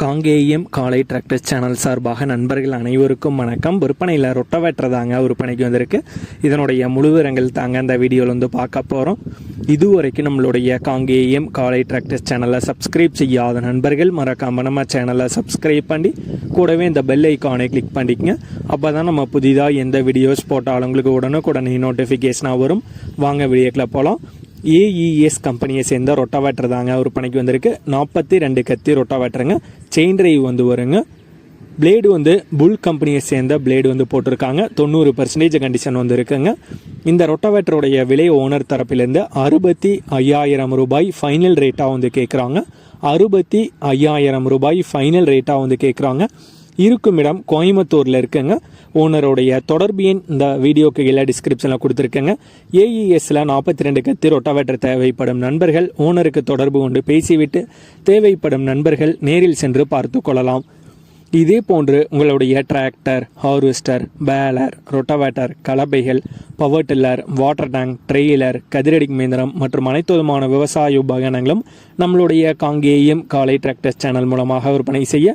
காங்கேயம் காலை tractor channel சார்பாக நண்பர்கள் அனைவருக்கும் வணக்கம். விற்பனையில் ரொட்டவேட்டர் தாங்க விற்பனைக்கு வந்திருக்கு. இதனுடைய முழுவிரங்கள் தாங்க அந்த வீடியோவில் வந்து பார்க்க போகிறோம் இதுவரைக்கும் நம்மளுடைய காங்கேயம் காலை டிராக்டர் சேனலை சப்ஸ்கிரைப் செய்யாத நண்பர்கள் மறக்காம நம்ம சேனலை சப்ஸ்கிரைப் பண்ணி கூடவே இந்த பெல் ஐக்கானை கிளிக் பண்ணிக்கங்க. அப்போ தான் நம்ம புதிதாக எந்த வீடியோஸ் போட்டாலும் உங்களுக்கு உடனுக்குடனே நோட்டிஃபிகேஷனாக வரும். வாங்க வீடியோக்கில் போகலாம் ஏஇஎஸ் கம்பெனியை சேர்ந்த ரொட்டாவேட்டர் தாங்க விற்பனைக்கு வந்திருக்கு. நாற்பத்தி ரெண்டு கத்தி ரொட்டாவேட்டருங்க செயின் ட்ரைவ் வந்து வருங்க. பிளேடு வந்து புல் கம்பெனியை சேர்ந்த பிளேடு வந்து போட்டிருக்காங்க. தொண்ணூறு பர்சன்டேஜ் கண்டிஷன் வந்து இருக்குங்க இந்த ரொட்டாவேட்டருடைய விலை ஓனர் தரப்பிலேருந்து அறுபத்தி ஐயாயிரம் ரூபாய் ஃபைனல் ரேட்டாக வந்து கேட்குறாங்க அறுபத்தி ஐயாயிரம் ரூபாய் ஃபைனல் ரேட்டாக வந்து கேட்குறாங்க இருக்கும் இடம் கோயம்புத்தூரில் இருக்குங்க. ஓனருடைய தொடர்பு எண் இந்த வீடியோக்கு கீழே டிஸ்கிரிப்ஷனில் கொடுத்துருக்கேங்க. ஏஇஎஸ்ல நாற்பத்தி ரெண்டு கத்தி ரொட்டாவேட்டர் தேவைப்படும் நண்பர்கள் ஓனருக்கு தொடர்பு கொண்டு பேசிவிட்டு தேவைப்படும் நண்பர்கள் நேரில் சென்று பார்த்து கொள்ளலாம். இதே போன்று உங்களுடைய tractor harvester baler rotavator கலப்பைகள் power tiller water tank trailer கதிரடி மேந்திரம் மற்றும் அனைத்து விதமான விவசாய உபகரணங்களும் நம்மளுடைய காங்கேயம் காலை டிராக்டர் சேனல் மூலமாக விற்பனை செய்ய